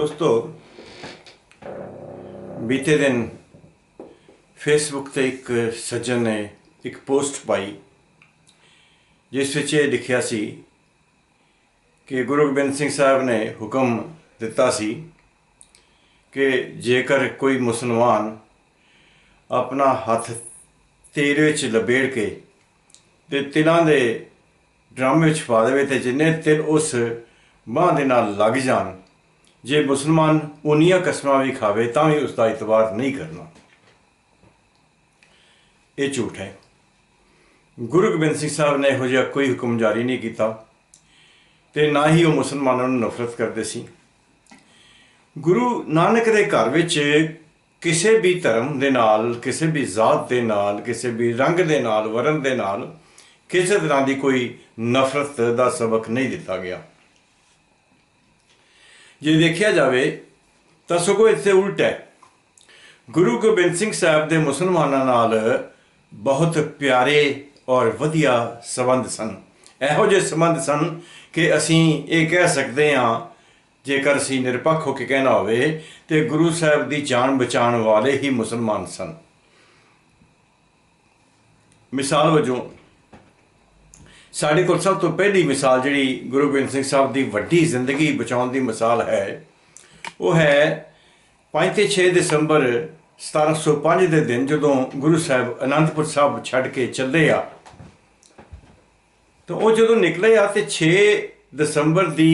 ਦੋਸਤੋ, ਬੀਤੇ ਦਿਨ ਫੇਸਬੁੱਕ ਤੇ ਇੱਕ ਸੱਜਣ ਨੇ ਇੱਕ ਪੋਸਟ ਪਾਈ, ਜਿਸ ਵਿੱਚ ਇਹ ਲਿਖਿਆ ਸੀ ਕਿ ਗੁਰੂ ਗੋਬਿੰਦ ਸਿੰਘ ਸਾਹਿਬ ਨੇ ਹੁਕਮ ਦਿੱਤਾ ਸੀ ਕਿ ਜੇਕਰ ਕੋਈ ਮੁਸਲਮਾਨ ਆਪਣਾ ਹੱਥ ਤੇਲ ਵਿੱਚ ਲਬੇੜ ਕੇ ਤੇ ਤਿਲਾਂ ਦੇ ਡਰਮ ਵਿੱਚ ਪਾ ਦੇਵੇ ਤੇ ਜਿੰਨੇ ਤਿਲ ਉਸ ਬਾਂਹ ਦੇ ਨਾਲ ਲੱਗ ਜਾਣ ਜੇ ਮੁਸਲਮਾਨ ਉਨੀਆਂ ਕਸਮਾਂ ਵੀ ਖਾਵੇ, ਤਾਂ ਵੀ ਉਸ ਦਾ ਇਤਬਾਰ ਨਹੀਂ ਕਰਨਾ। ਇਹ ਝੂਠ ਹੈ। ਗੁਰੂ ਗੋਬਿੰਦ ਸਿੰਘ ਸਾਹਿਬ ਨੇ ਇਹੋ ਜਿਹਾ ਕੋਈ ਹੁਕਮ ਜਾਰੀ ਨਹੀਂ ਕੀਤਾ ਤੇ ਨਾ ਹੀ ਉਹ ਮੁਸਲਮਾਨਾਂ ਨੂੰ ਨਫ਼ਰਤ ਕਰਦੇ ਸੀ। ਗੁਰੂ ਨਾਨਕ ਦੇ ਘਰ ਵਿੱਚ ਕਿਸੇ ਵੀ ਧਰਮ ਦੇ ਨਾਲ, ਕਿਸੇ ਵੀ ਜ਼ਾਤ ਦੇ ਨਾਲ, ਕਿਸੇ ਵੀ ਰੰਗ ਦੇ ਨਾਲ ਵਰਨ ਦੇ ਨਾਲ ਕਿਸੇ ਤਰ੍ਹਾਂ ਦੀ ਕੋਈ ਨਫ਼ਰਤ ਦਾ ਸਬਕ ਨਹੀਂ ਦਿੱਤਾ ਗਿਆ। ਜੇ ਦੇਖਿਆ ਜਾਵੇ ਤਾਂ ਸਗੋਂ ਇੱਥੇ ਉਲਟ ਹੈ। ਗੁਰੂ ਗੋਬਿੰਦ ਸਿੰਘ ਸਾਹਿਬ ਦੇ ਮੁਸਲਮਾਨਾਂ ਨਾਲ ਬਹੁਤ ਪਿਆਰੇ ਔਰ ਵਧੀਆ ਸਬੰਧ ਸਨ। ਇਹੋ ਜਿਹੇ ਸਬੰਧ ਸਨ ਕਿ ਅਸੀਂ ਇਹ ਕਹਿ ਸਕਦੇ ਹਾਂ, ਜੇਕਰ ਅਸੀਂ ਨਿਰਪੱਖ ਹੋ ਕੇ ਕਹਿਣਾ ਹੋਵੇ, ਤੇ ਗੁਰੂ ਸਾਹਿਬ ਦੀ ਜਾਨ ਬਚਾਉਣ ਵਾਲੇ ਹੀ ਮੁਸਲਮਾਨ ਸਨ। ਮਿਸਾਲ ਵਜੋਂ ਸਾਡੇ ਕੋਲ ਸਭ ਤੋਂ ਪਹਿਲੀ ਮਿਸਾਲ ਜਿਹੜੀ ਗੁਰੂ ਗੋਬਿੰਦ ਸਿੰਘ ਸਾਹਿਬ ਦੀ ਵੱਡੀ ਜ਼ਿੰਦਗੀ ਬਚਾਉਣ ਦੀ ਮਿਸਾਲ ਹੈ, ਉਹ ਹੈ 5 ਤੇ 6 ਦਸੰਬਰ 1705 ਦੇ ਦਿਨ ਜਦੋਂ ਗੁਰੂ ਸਾਹਿਬ ਅਨੰਦਪੁਰ ਸਾਹਿਬ ਛੱਡ ਕੇ ਚੱਲੇ ਆ। ਤਾਂ ਉਹ ਜਦੋਂ ਨਿਕਲੇ ਆ ਤੇ 6 ਦਸੰਬਰ ਦੀ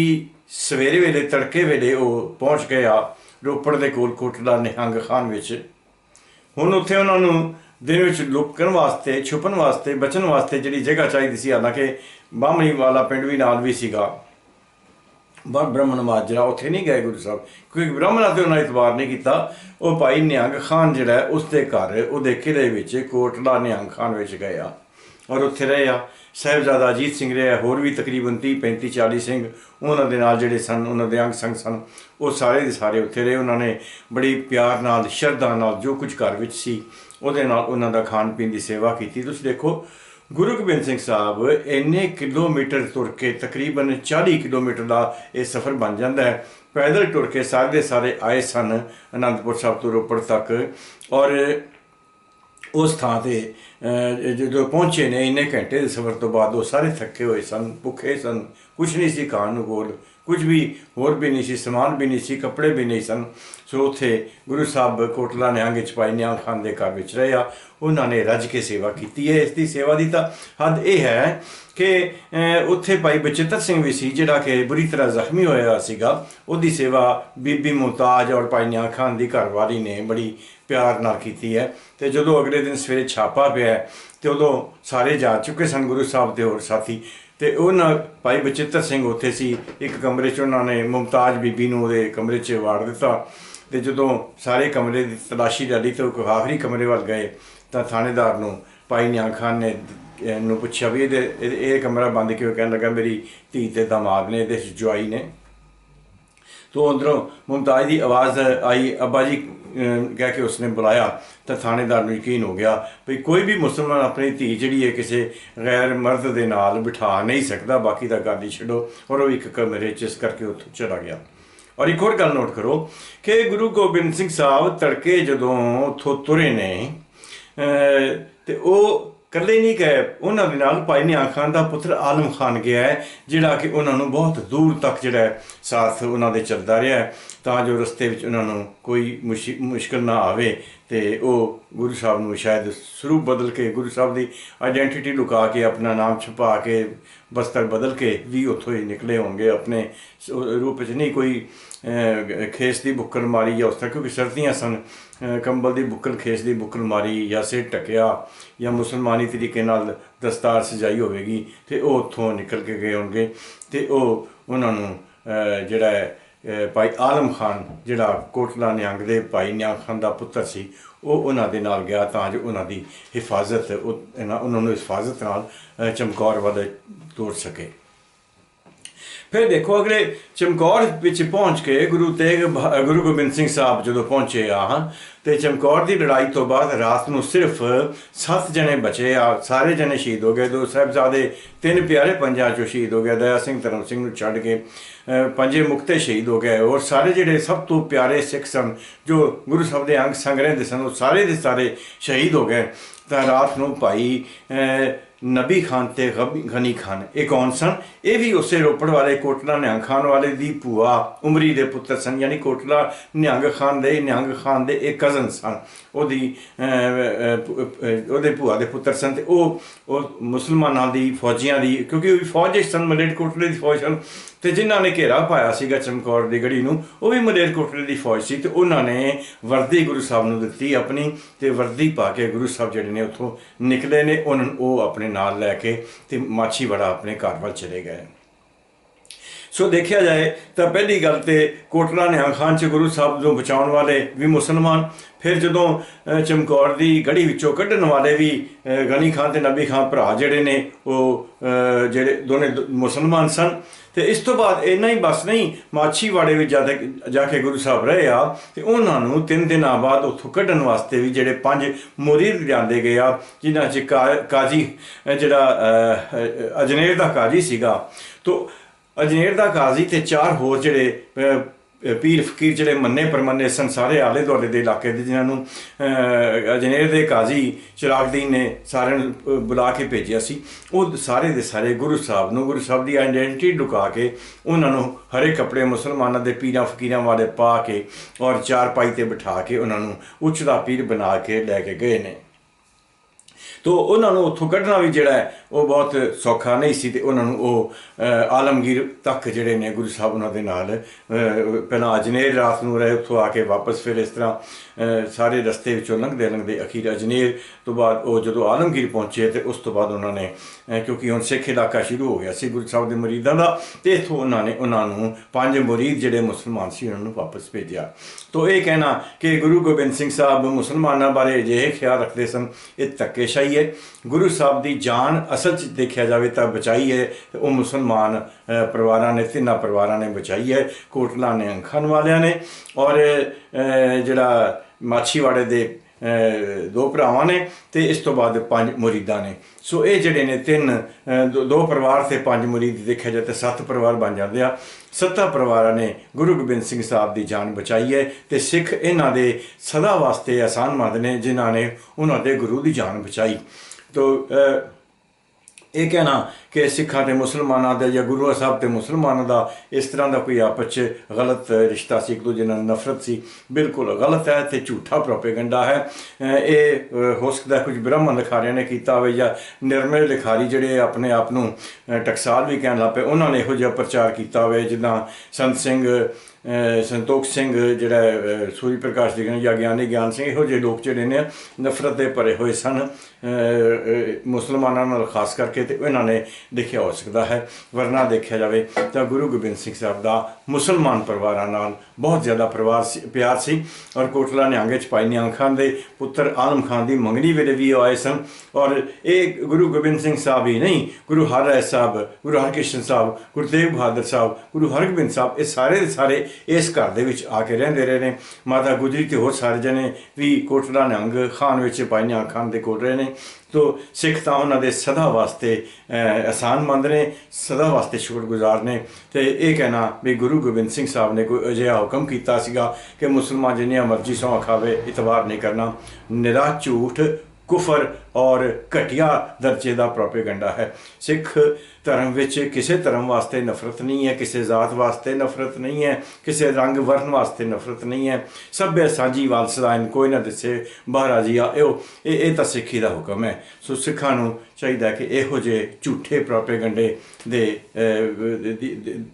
ਸਵੇਰੇ ਵੇਲੇ, ਤੜਕੇ ਵੇਲੇ ਉਹ ਪਹੁੰਚ ਗਏ ਆ ਰੋਪੜ ਦੇ ਕੋਲ ਕੋਟਲਾ ਨਿਹੰਗ ਖਾਨ ਵਿੱਚ। ਹੁਣ ਉੱਥੇ ਉਹਨਾਂ ਨੂੰ ਦਿਨ ਵਿੱਚ ਲੁਕਣ ਵਾਸਤੇ, ਛੁਪਣ ਵਾਸਤੇ, ਬਚਣ ਵਾਸਤੇ ਜਿਹੜੀ ਜਗ੍ਹਾ ਚਾਹੀਦੀ ਸੀ, ਹਾਲਾਂਕਿ ਬਾਹਮਣੀ ਵਾਲਾ ਪਿੰਡ ਵੀ ਨਾਲ ਵੀ ਸੀਗਾ। ਬਾ ਬ੍ਰਾਹਮਣ ਮਾਜਰਾ ਉੱਥੇ ਨਹੀਂ ਗਏ ਗੁਰੂ ਸਾਹਿਬ, ਕਿਉਂਕਿ ਬ੍ਰਾਹਮਣਾਂ ਤੇ ਉਹਨਾਂ ਇਤਬਾਰ ਨਹੀਂ ਕੀਤਾ। ਉਹ ਭਾਈ ਨਿਹੰਗ ਖਾਨ ਜਿਹੜਾ ਉਸ ਦੇ ਘਰ, ਉਹਦੇ ਕਿਲੇ ਵਿੱਚ ਕੋਟਲਾ ਨਿਹੰਗ ਖਾਨ ਵਿੱਚ ਗਏ ਆ। ਔਰ ਉੱਥੇ ਰਹੇ ਆ। ਸਾਹਿਬਜ਼ਾਦਾ ਅਜੀਤ ਸਿੰਘ ਰਹੇ ਆ, ਹੋਰ ਵੀ ਤਕਰੀਬਨ 30 35 40 ਸਿੰਘ ਉਹਨਾਂ ਦੇ ਨਾਲ ਜਿਹੜੇ ਸਨ, ਉਹਨਾਂ ਦੇ ਅੰਗ ਸੰਗ ਸਨ, ਉਹ ਸਾਰੇ ਦੇ ਸਾਰੇ ਉੱਥੇ ਰਹੇ। ਉਹਨਾਂ ਨੇ ਬੜੀ ਪਿਆਰ ਨਾਲ, ਸ਼ਰਧਾ ਨਾਲ ਜੋ ਕੁਝ ਘਰ ਵਿੱਚ ਸੀ, ਉਹਦੇ ਨਾਲ ਉਹਨਾਂ ਦਾ ਖਾਣ ਪੀਣ ਦੀ ਸੇਵਾ ਕੀਤੀ। ਤੁਸੀਂ ਦੇਖੋ, ਗੁਰੂ ਗੋਬਿੰਦ ਸਿੰਘ ਸਾਹਿਬ ਇੰਨੇ ਕਿਲੋਮੀਟਰ ਤੁਰ ਕੇ, ਤਕਰੀਬਨ 40 ਕਿਲੋਮੀਟਰ ਦਾ ਇਹ ਸਫ਼ਰ ਬਣ ਜਾਂਦਾ ਹੈ। ਪੈਦਲ ਤੁਰ ਕੇ ਸਾਰੇ ਦੇ ਸਾਰੇ ਆਏ ਸਨ ਅਨੰਦਪੁਰ ਸਾਹਿਬ ਤੋਂ ਰੋਪੜ ਤੱਕ। ਔਰ ਉਸ ਥਾਂ ਤੇ ਜਦੋਂ ਪਹੁੰਚੇ ਨੇ, ਇੰਨੇ ਘੰਟੇ ਦੇ ਸਫ਼ਰ ਤੋਂ ਬਾਅਦ ਉਹ ਸਾਰੇ ਥੱਕੇ ਹੋਏ ਸਨ, ਭੁੱਖੇ ਸਨ ਕੁਝ ਨਹੀਂ ਸੀ ਖਾਣ ਨੂੰ ਕੋਲ ਕੁਝ ਵੀ ਹੋਰ ਵੀ ਨਹੀਂ ਸੀ, ਸਮਾਨ ਵੀ ਨਹੀਂ ਸੀ, ਕੱਪੜੇ ਵੀ ਨਹੀਂ ਸਨ। ਸੋ ਉੱਥੇ ਗੁਰੂ ਸਾਹਿਬ ਕੋਟਲਾ ਨਿਹੰਗ ਚ ਪਾਈ ਨਿਹੰਗ ਖਾਨ ਦੇ ਘਰ ਵਿੱਚ ਰਹੇ ਆ। ਉਹਨਾਂ ਨੇ ਰੱਜ ਕੇ ਸੇਵਾ ਕੀਤੀ ਹੈ। ਇਸ ਦੀ ਸੇਵਾ ਦੀ ਤਾਂ ਹੱਦ ਇਹ ਹੈ ਕਿ ਉੱਥੇ ਭਾਈ ਬਚਿੱਤਰ ਸਿੰਘ ਵੀ ਸੀ ਜਿਹੜਾ ਕਿ ਬੁਰੀ ਤਰ੍ਹਾਂ ਜ਼ਖਮੀ ਹੋਇਆ ਸੀਗਾ। ਉਹਦੀ ਸੇਵਾ ਬੀਬੀ ਮੁਮਤਾਜ ਔਰ ਭਾਈ ਨਿਹੰਗ ਖਾਨ ਦੀ ਘਰਵਾਲੀ ਨੇ ਬੜੀ ਪਿਆਰ ਨਾਲ ਕੀਤੀ ਹੈ। ਤੇ ਜਦੋਂ ਅਗਲੇ ਦਿਨ ਸਵੇਰੇ ਛਾਪਾ ਪਿਆ ਹੈ, ਤੇ ਉਦੋਂ ਸਾਰੇ ਜਾ ਚੁੱਕੇ ਸਨ ਗੁਰੂ ਸਾਹਿਬ ਦੇ ਹੋਰ ਸਾਥੀ। ਤੇ ਉਹਨਾਂ ਭਾਈ ਬਚਿੱਤਰ ਸਿੰਘ ਉੱਥੇ ਸੀ। ਇੱਕ ਕਮਰੇ 'ਚ ਉਹਨਾਂ ਨੇ ਮੁਮਤਾਜ ਬੀਬੀ ਨੂੰ ਉਹਦੇ ਕਮਰੇ 'ਚ ਵਾੜ ਦਿੱਤਾ। ਤੇ ਜਦੋਂ ਸਾਰੇ ਕਮਰੇ ਦੀ ਤਲਾਸ਼ੀ ਲਈ ਤੇ ਉਹ ਆਖਰੀ ਕਮਰੇ ਵੱਲ ਗਏ, ਤਾਂ ਥਾਣੇਦਾਰ ਨੂੰ ਭਾਈ ਨਿਆਂ ਖਾਨ ਨੇ ਨੂੰ ਪੁੱਛਿਆ ਵੀ ਇਹਦੇ, ਇਹ ਇਹ ਕਮਰਾ ਬੰਦ ਕਿਉਂ ਕਹਿਣ ਲੱਗਾ? ਮੇਰੀ ਧੀ ਤੇ ਦਮਾਦ ਨੇ ਇਹਦੇ ਜੁਆਈ ਨੇ। ਤੋ ਅੰਦਰੋਂ ਮੁਮਤਾਜ਼ ਦੀ ਆਵਾਜ਼ ਆਈ, ਅੱਬਾ ਜੀ ਕਹਿ ਕੇ ਉਸਨੇ ਬੁਲਾਇਆ, ਤਾਂ ਥਾਣੇਦਾਰ ਨੂੰ ਯਕੀਨ ਹੋ ਗਿਆ ਵੀ ਕੋਈ ਵੀ ਮੁਸਲਮਾਨ ਆਪਣੀ ਧੀ ਜਿਹੜੀ ਹੈ ਕਿਸੇ ਗੈਰ ਮਰਦ ਦੇ ਨਾਲ ਬਿਠਾ ਨਹੀਂ ਸਕਦਾ, ਬਾਕੀ ਦਾ ਗੱਲ ਹੀ ਛੱਡੋ, ਔਰ ਉਹ ਇੱਕ ਕਮਰੇ 'ਚ ਇਸ ਕਰਕੇ ਉੱਥੋਂ ਚਲਾ ਗਿਆ। ਔਰ ਇੱਕ ਹੋਰ ਗੱਲ ਨੋਟ ਕਰੋ ਕਿ ਗੁਰੂ ਗੋਬਿੰਦ ਸਿੰਘ ਸਾਹਿਬ ਤੜਕੇ ਜਦੋਂ ਉੱਥੋਂ ਤੁਰੇ ਨੇ ਅਹ, ਤੇ ਉਹ ਇਕੱਲੇ ਨਹੀਂ ਗਏ ਉਹਨਾਂ ਦੇ ਨਾਲ ਭਾਈ ਨਿਆਂ ਖਾਨ ਦਾ ਪੁੱਤਰ ਆਲਮ ਖਾਨ ਗਿਆ ਹੈ ਜਿਹੜਾ ਕਿ ਉਹਨਾਂ ਨੂੰ ਬਹੁਤ ਦੂਰ ਤੱਕ ਜਿਹੜਾ ਸਾਥ ਉਹਨਾਂ ਦੇ ਚੱਲਦਾ ਰਿਹਾ ਤਾਂ ਜੋ ਰਸਤੇ ਵਿੱਚ ਉਹਨਾਂ ਨੂੰ ਕੋਈ ਮੁਸ਼ੀ- ਮੁਸ਼ਕਲ ਨਾ ਆਵੇ ਤੇ ਉਹ ਗੁਰੂ ਸਾਹਿਬ ਨੂੰ ਸ਼ਾਇਦ ਸਰੂਪ ਬਦਲ ਕੇ ਗੁਰੂ ਸਾਹਿਬ ਦੀ ਆਇਡੈਂਟੀਟੀ ਲੁਕਾ ਕੇ ਆਪਣਾ ਨਾਮ ਛੁਪਾ ਕੇ ਬਸਤਰ ਬਦਲ ਕੇ ਵੀ ਉੱਥੋਂ ਹੀ ਨਿਕਲੇ ਹੋਣਗੇ ਆਪਣੇ। ਰੂਪ ਵਿੱਚ ਨਹੀਂ ਕੋਈ ਖੇਸ ਦੀ ਬੁੱਕਲ ਮਾਰੀ ਜਾਂ ਉਸ ਤਰ੍ਹਾਂ, ਕਿਉਂਕਿ ਸਰਦੀਆਂ ਸਨ ਕੰਬਲ ਦੀ ਬੁੱਕਲ, ਖੇਸ ਦੀ ਬੁੱਕਲ ਮਾਰੀ ਜਾਂ ਸਿਰ ਟਕਿਆ ਜਾਂ ਮੁਸਲਮਾਨੀ ਤਰੀਕੇ ਨਾਲ ਦਸਤਾਰ ਸਜਾਈ ਹੋਵੇਗੀ ਤੇ ਉਹ ਉੱਥੋਂ ਨਿਕਲ ਕੇ ਗਏ ਹੋਣਗੇ ਤੇ ਉਹ ਉਹਨਾਂ ਨੂੰ ਜਿਹੜਾ ਹੈ ਭਾਈ ਆਲਮ ਖਾਨ, ਜਿਹੜਾ ਕੋਟਲਾ ਨਿਹੰਗ ਦੇ ਭਾਈ ਨਿਹੰਗ ਖਾਨ ਦਾ ਪੁੱਤਰ ਸੀ, ਉਹ ਉਹਨਾਂ ਦੇ ਨਾਲ ਗਿਆ ਤਾਂ ਜੋ ਉਹਨਾਂ ਦੀ ਹਿਫਾਜ਼ਤ, ਉਹ- ਉਹਨਾਂ ਨੂੰ ਹਿਫਾਜ਼ਤ ਨਾਲ ਚਮਕੌਰ ਵੱਲ ਤੋਰ ਸਕੇ। ਫਿਰ ਦੇਖੋ ਅਗਲੇ ਚਮਕੌਰ ਵਿੱਚ ਪਹੁੰਚ ਕੇ ਗੁਰੂ ਤੇਗ ਬਹਾ- ਗੁਰੂ ਗੋਬਿੰਦ ਸਿੰਘ ਸਾਹਿਬ ਜਦੋਂ ਪਹੁੰਚੇ ਆ ਤੇ ਚਮਕੌਰ ਦੀ ਲੜਾਈ ਤੋਂ ਬਾਅਦ ਰਾਤ ਨੂੰ ਸਿਰਫ 7 ਜਣੇ ਬਚੇ ਆ, ਸਾਰੇ ਜਣੇ ਸ਼ਹੀਦ ਹੋ ਗਏ, ਦੋ ਸਾਹਿਬਜ਼ਾਦੇ, ਤਿੰਨ ਪਿਆਰੇ ਪੰਜਾਂ ਚੋਂ ਸ਼ਹੀਦ ਹੋ ਗਏ, ਦਇਆ ਸਿੰਘ, ਧਰਮ ਸਿੰਘ ਨੂੰ ਛੱਡ ਕੇ ਪੰਜੇ ਮੁਕਤੇ ਸ਼ਹੀਦ ਹੋ ਗਏ, ਔਰ ਸਾਰੇ ਜਿਹੜੇ ਸਭ ਤੋਂ ਪਿਆਰੇ ਸਿੱਖ ਸਨ, ਜੋ ਗੁਰੂ ਸਾਹਿਬ ਦੇ ਅੰਗ ਸੰਗ ਰਹਿੰਦੇ ਸਨ, ਉਹ ਸਾਰੇ ਦੇ ਸਾਰੇ ਸ਼ਹੀਦ ਹੋ ਗਏ। ਤਾਂ ਰਾਤ ਨੂੰ ਭਾਈ ਨਬੀ ਖਾਨ ਤੇ ਗਬੀ- ਗਨੀ ਖਾਨ। ਇਹ ਕੌਣ ਸਨ? ਇਹ ਵੀ ਉਸੇ ਰੋਪੜ ਵਾਲੇ ਕੋਟਲਾ ਨਿਹੰਗ ਖਾਨ ਵਾਲੇ ਦੀ ਭੂਆ ਉਮਰੀ ਦੇ ਪੁੱਤਰ ਸਨ। ਯਾਨੀ ਕੋਟਲਾ ਨਿਹੰਗ ਖਾਨ ਦੇ, ਨਿਹੰਗ ਖਾਨ ਦੇ ਇਹ ਕਜ਼ਨ ਸਨ। ਉਹਦੀ ਉਹਦੇ ਭੂਆ ਦੇ ਪੁੱਤਰ ਸਨ ਤੇ ਉਹ ਉਹ ਮੁਸਲਮਾਨਾਂ ਦੀ, ਫੌਜੀਆਂ ਦੀ, ਕਿਉਂਕਿ ਉਹ ਵੀ ਫੌਜ ਸਨ ਮਲੇਟ ਕੋਟਲੇ ਦੀ ਫੌਜ ਸਨ। ਤੇ ਜਿਨ੍ਹਾਂ ਨੇ ਘੇਰਾ ਪਾਇਆ ਸੀਗਾ ਚਮਕੌਰ ਦੀ ਗੜੀ ਨੂੰ, ਉਹ ਵੀ ਮਲੇਰ ਕੋਟਲੇ ਦੀ ਫੌਜ ਸੀ ਤੇ ਉਹਨਾਂ ਨੇ ਵਰਦੀ ਗੁਰੂ ਸਾਹਿਬ ਨੂੰ ਦਿੱਤੀ ਆਪਣੀ ਤੇ ਵਰਦੀ ਪਾ ਕੇ ਗੁਰੂ ਸਾਹਿਬ ਜਿਹੜੇ ਨੇ ਉੱਥੋਂ ਨਿਕਲੇ ਨੇ, ਉਹਨਾਂ ਨੂੰ ਉਹ ਆਪਣੇ ਨਾਲ ਲੈ ਕੇ ਤੇ ਮਾਛੀਵਾੜਾ ਆਪਣੇ ਘਰ ਵੱਲ ਚਲੇ ਗਏ। ਸੋ ਦੇਖਿਆ ਜਾਏ ਤਾਂ ਪਹਿਲੀ ਗੱਲ ਤੇ ਕੋਟਲਾ ਨਿਹੰਗ ਖਾਨ ਚ ਗੁਰੂ ਸਾਹਿਬ ਨੂੰ ਬਚਾਉਣ ਵਾਲੇ ਵੀ ਮੁਸਲਮਾਨ, ਫਿਰ ਜਦੋਂ ਚਮਕੌਰ ਦੀ ਗੜੀ ਵਿੱਚੋਂ ਕੱਢਣ ਵਾਲੇ ਵੀ ਗਨੀ ਖਾਨ ਤੇ ਨਬੀ ਖਾਨ ਭਰਾ ਜਿਹੜੇ ਨੇ, ਉਹ ਜਿਹੜੇ ਦੋਨੇ ਦ- ਮੁਸਲਮਾਨ ਸਨ। ਤੇ ਇਸ ਤੋਂ ਬਾਅਦ ਇੰਨਾ ਹੀ ਬਸ ਨਹੀਂ, ਮਾਛੀਵਾੜੇ ਵਿੱਚ ਜਾ ਕੇ ਜਾ ਕੇ ਗੁਰੂ ਸਾਹਿਬ ਰਹੇ ਆ ਤੇ ਉਹਨਾਂ ਨੂੰ ਤਿੰਨ ਦਿਨਾਂ ਬਾਅਦ ਉੱਥੋਂ ਕੱਢਣ ਵਾਸਤੇ ਵੀ ਜਿਹੜੇ ਪੰਜ ਮੁਰੀਦ ਲਿਆਂਦੇ ਗਏ ਆ, ਜਿਨ੍ਹਾਂ 'ਚ ਕਾ- ਕਾਜੀ ਜਿਹੜਾ ਅਜਨੇਰ ਦਾ ਕਾਜੀ ਸੀਗਾ। ਤੋ ਅਜਨੇਰ ਦਾ ਕਾਜ਼ੀ ਤੇ ਚਾਰ ਹੋਰ ਜਿਹੜੇ ਪੀਰ ਫਕੀਰ ਜਿਹੜੇ ਮੰਨੇ ਪਰਮੰਨੇ ਸਨ ਸਾਰੇ ਆਲੇ ਦੁਆਲੇ ਦੇ ਇਲਾਕੇ ਦੇ ਜਿਨ੍ਹਾਂ ਨੂੰ ਅਜਨੇਰ ਦੇ ਕਾਜ਼ੀ ਚਿਰਾਗਦੀਨ ਨੇ ਸਾਰਿਆਂ ਨੂੰ ਅਹ, ਬੁਲਾ ਕੇ ਭੇਜਿਆ ਸੀ। ਉਹ ਸਾਰੇ ਦੇ ਸਾਰੇ ਗੁਰੂ ਸਾਹਿਬ ਨੂੰ ਗੁਰੂ ਸਾਹਿਬ ਦੀ ਆਇਡੈਂਟੀਟੀ ਲੁਕਾ ਕੇ ਉਹਨਾਂ ਨੂੰ ਹਰੇ ਕੱਪੜੇ ਮੁਸਲਮਾਨਾਂ ਦੇ ਪੀਰਾਂ ਫਕੀਰਾਂ ਵਾਲੇ ਪਾ ਕੇ ਔਰ ਚਾਰ ਪਾਈ ਤੇ ਬਿਠਾ ਕੇ ਉਹਨਾਂ ਨੂੰ ਉੱਚ ਦਾ ਪੀਰ ਬਣਾ ਕੇ ਲੈ ਕੇ ਗਏ ਨੇ। ਤੋ ਉਹਨਾਂ ਨੂੰ ਉੱਥੋਂ ਕੱਢਣਾ ਵੀ ਜਿਹੜਾ ਹੈ, ਉਹ ਬਹੁਤ ਸੌਖਾ ਨਹੀਂ ਸੀ ਤੇ ਉਹਨਾਂ ਨੂੰ ਉਹ ਆਲਮਗੀਰ ਤੱਕ ਜਿਹੜੇ ਨੇ ਗੁਰੂ ਸਾਹਿਬ ਉਹਨਾਂ ਦੇ ਨਾਲ ਪਹਿਲਾਂ ਅਜਨੇਰ ਰਾਤ ਨੂੰ ਰਹੇ, ਉੱਥੋਂ ਆ ਕੇ ਵਾਪਸ ਫਿਰ ਇਸ ਤਰ੍ਹਾਂ ਸਾਰੇ ਰਸਤੇ ਵਿੱਚੋਂ ਲੰਘਦੇ ਲੰਘਦੇ ਅਖੀਰ ਅਜਨੇਰ ਤੋਂ ਬਾਅਦ ਉਹ ਜਦੋਂ ਆਲਮਗੀਰ ਪਹੁੰਚੇ ਤੇ ਉਸ ਤੋਂ ਬਾਅਦ ਉਹਨਾਂ ਨੇ ਕਿਉਂਕਿ ਹੁਣ ਸਿੱਖ ਇਲਾਕਾ ਸ਼ੁਰੂ ਹੋ ਗਿਆ ਸੀ ਗੁਰੂ ਸਾਹਿਬ ਦੇ ਮੁਰੀਦਾਂ ਦਾ, ਤੇ ਇਥੋਂ ਉਹਨਾਂ ਨੇ ਉਹਨਾਂ ਨੂੰ ਪੰਜ ਮੁਰੀਦ ਜਿਹੜੇ ਮੁਸਲਮਾਨ ਸੀ ਉਹਨਾਂ ਨੂੰ ਵਾਪਸ ਭੇਜਿਆ। ਤੋ ਇਹ ਕਹਿਣਾ ਕਿ ਗੁਰੂ ਗੋਬਿੰਦ ਸਿੰਘ ਸਾਹਿਬ ਮੁਸਲਮਾਨਾਂ ਬਾਰੇ ਅਜਿਹੇ ਖਿਆਲ ਰੱਖਦੇ ਸਨ, ਇਹ ਧੱਕੇਸ਼ਾਹੀ ਹੈ। ਗੁਰੂ ਸਾਹਿਬ ਦੀ ਜਾਨ ਅਸਲ 'ਚ ਦੇਖਿਆ ਜਾਵੇ ਤਾਂ ਬਚਾਈ ਹੈ ਤੇ ਉਹ ਮੁਸਲਮਾਨ ਪਰਿਵਾਰਾਂ ਨੇ, ਤਿੰਨਾਂ ਪਰਿਵਾਰਾਂ ਨੇ ਬਚਾਈ ਹੈ। ਕੋਟਲਾ ਨੇ ਅੰਖਨ ਵਾਲਿਆਂ ਨੇ ਔਰ ਜਿਹੜਾ ਮਾਛੀਵਾੜੇ ਦੇ ਦੋ ਭਰਾਵਾਂ ਨੇ ਤੇ ਇਸ ਤੋਂ ਬਾਅਦ ਪੰਜ ਮੁਰੀਦਾਂ ਨੇ। ਸੋ ਇਹ ਜਿਹੜੇ ਨੇ ਤਿੰਨ ਦੋ- ਦੋ ਪਰਿਵਾਰ ਤੇ ਪੰਜ ਮੁਰੀਦ ਦੇਖਿਆ ਜਾਏ ਤਾਂ ਸੱਤ ਪਰਿਵਾਰ ਬਣ ਜਾਂਦੇ ਆ। ਸੱਤਾਂ ਪਰਿਵਾਰਾਂ ਨੇ ਗੁਰੂ ਗੋਬਿੰਦ ਸਿੰਘ ਸਾਹਿਬ ਦੀ ਜਾਨ ਬਚਾਈ ਹੈ ਤੇ ਸਿੱਖ ਇਹਨਾਂ ਦੇ ਸਦਾ ਵਾਸਤੇ ਆਸਾਨ ਮੰਦ ਨੇ, ਜਿਨ੍ਹਾਂ ਨੇ ਉਹਨਾਂ ਦੇ ਗੁਰੂ ਦੀ ਜਾਨ ਬਚਾਈ। ਤੋ ਇਹ ਕਹਿਣਾ ਕਿ ਸਿੱਖਾਂ ਤੇ ਮੁਸਲਮਾਨਾਂ ਦਾ ਜਾਂ ਗੁਰੂ ਸਾਹਿਬ ਤੇ ਮੁਸਲਮਾਨਾਂ ਦਾ ਇਸ ਤਰ੍ਹਾਂ ਦਾ ਕੋਈ ਆਪਸ 'ਚ ਗਲਤ ਰਿਸ਼ਤਾ ਸੀ, ਇੱਕ ਦੂਜੇ ਨਾਲ ਨਫ਼ਰਤ ਸੀ, ਬਿਲਕੁਲ ਗਲਤ ਹੈ ਤੇ ਝੂਠਾ ਪ੍ਰੋਪੇਗੈਂਡਾ ਹੈ। ਇਹ ਹੋ ਸਕਦਾ ਕੁਝ ਬ੍ਰਾਹਮਣ ਲਿਖਾਰਿਆਂ ਨੇ ਕੀਤਾ ਹੋਵੇ ਜਾਂ ਨਿਰਮਲ ਲਿਖਾਰੀ ਜਿਹੜੇ ਆਪਣੇ ਆਪ ਨੂੰ ਟਕਸਾਲ ਵੀ ਕਹਿਣ ਲੱਗ ਪਏ, ਉਹਨਾਂ ਨੇ ਇਹੋ ਜਿਹਾ ਪ੍ਰਚਾਰ ਕੀਤਾ ਹੋਵੇ, ਜਿੱਦਾਂ ਸੰਤ ਸਿੰਘ ਸੰਤੋਖ ਸਿੰਘ ਜਿਹੜਾ ਸੂਰੀ ਪ੍ਰਕਾਸ਼ ਦੀ ਜਾਂ ਗਿਆਨੀ ਗਿਆਨ ਸਿੰਘ, ਇਹੋ ਜਿਹੇ ਲੋਕ ਜਿਹੜੇ ਨੇ ਨਫ਼ਰਤ ਦੇ ਭਰੇ ਹੋਏ ਸਨ ਮੁਸਲਮਾਨਾਂ ਨਾਲ ਖਾਸ ਕਰਕੇ ਤੇ ਇਹਨਾਂ ਨੇ ਦੇਖਿਆ ਹੋ ਸਕਦਾ ਹੈ। ਵਰਨਾ ਦੇਖਿਆ ਜਾਵੇ ਤਾਂ ਗੁਰੂ ਗੋਬਿੰਦ ਸਿੰਘ ਸਾਹਿਬ ਦਾ ਮੁਸਲਮਾਨ ਪਰਿਵਾਰਾਂ ਨਾਲ ਬਹੁਤ ਜ਼ਿਆਦਾ ਪਰਿਵਾਰ ਸੀ, ਪਿਆਰ ਸੀ ਔਰ ਕੋਟਲਾ ਨਿਹੰਗ ਚ ਭਾਈ ਨਿਹੰਗ ਖਾਨ ਦੇ ਪੁੱਤਰ ਆਲਮ ਖਾਨ ਦੀ ਮੰਗਣੀ ਵੇਲੇ ਵੀ ਉਹ ਆਏ ਸਨ ਔਰ ਇਹ ਗੁਰੂ ਗੋਬਿੰਦ ਸਿੰਘ ਸਾਹਿਬ ਹੀ ਨਹੀਂ, ਗੁਰੂ ਹਰਿ ਸਾਹਿਬ, ਗੁਰੂ ਹਰਕ੍ਰਿਸ਼ਨ ਸਾਹਿਬ ਗੁਰੂ ਤੇਗ ਬਹਾਦਰ ਸਾਹਿਬ, ਗੁਰੂ ਹਰਗੋਬਿੰਦ ਸਾਹਿਬ ਇਹ ਸਾਰੇ ਦੇ ਸਾਰੇ ਇਸ ਘਰ ਦੇ ਵਿੱਚ ਆ ਕੇ ਰਹਿੰਦੇ ਰਹੇ ਨੇ। ਮਾਤਾ ਗੁਜਰੀ ਤੇ ਹੋਰ ਸਾਰੇ ਜਣੇ ਵੀ ਕੋਟਲਾ ਨਿਹੰਗ ਖਾਨ ਵਿੱਚ ਭਾਈ ਨਿਹੰਗ ਖਾਨ ਦੇ ਕੋਲ ਰਹੇ ਨੇ। ਤੋ ਸਿੱਖ ਤਾਂ ਉਹਨਾਂ ਦੇ ਸਦਾ ਵਾਸਤੇ ਆਸਾਨ ਮੰਦ ਨੇ, ਸਦਾ ਵਾਸਤੇ ਸ਼ੁਕਰਗੁਜ਼ਾਰ ਨੇ। ਤੇ ਇਹ ਕਹਿਣਾ ਵੀ ਗੁਰੂ ਗੋਬਿੰਦ ਸਿੰਘ ਸਾਹਿਬ ਨੇ ਕੋਈ ਅਜਿਹਾ ਹੁਕਮ ਕੀਤਾ ਸੀਗਾ ਕਿ ਮੁਸਲਮਾਨ ਜਿੰਨੀਆਂ ਮਰਜ਼ੀ ਸੌਂ ਖਾਵੇ ਇਤਬਾਰ ਨਹੀਂ ਕਰਨਾ। ਨਿਰਾ ਝੂਠ ਕੁਫਰ ਔਰ ਘਟੀਆ ਦਰਜੇ ਦਾ ਪ੍ਰੋਪੇਗੈਂਡਾ ਹੈ। ਸਿੱਖ ਧਰਮ ਵਿੱਚ ਕਿਸੇ ਧਰਮ ਵਾਸਤੇ ਨਫ਼ਰਤ ਨਹੀਂ ਹੈ, ਕਿਸੇ ਜ਼ਾਤ ਵਾਸਤੇ ਨਫ਼ਰਤ ਨਹੀਂ ਹੈ, ਕਿਸੇ ਰੰਗ ਵਰਨ ਵਾਸਤੇ ਨਫ਼ਰਤ ਨਹੀਂ ਹੈ। ਸਭੇ ਸਾਂਝੀ ਵਾਲਸਦਾਇਨ ਕੋਈ ਨਾ ਦਿਸੇ ਬਾਹਰਾ ਜੀ ਆ ਇਹ ਇਹ ਤਾਂ ਸਿੱਖੀ ਦਾ ਹੁਕਮ ਹੈ। ਸੋ ਸਿੱਖਾਂ ਨੂੰ ਚਾਹੀਦਾ ਕਿ ਇਹੋ ਜਿਹੇ ਝੂਠੇ ਪ੍ਰੋਪੇਗੈਂਡੇ ਦੇ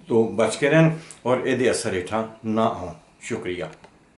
ਤੋਂ ਬਚ ਕੇ ਰਹਿਣ ਔਰ ਇਹਦੇ ਅਸਰ ਹੇਠਾਂ ਨਾ ਆਉਣ। ਸ਼ੁਕਰੀਆ।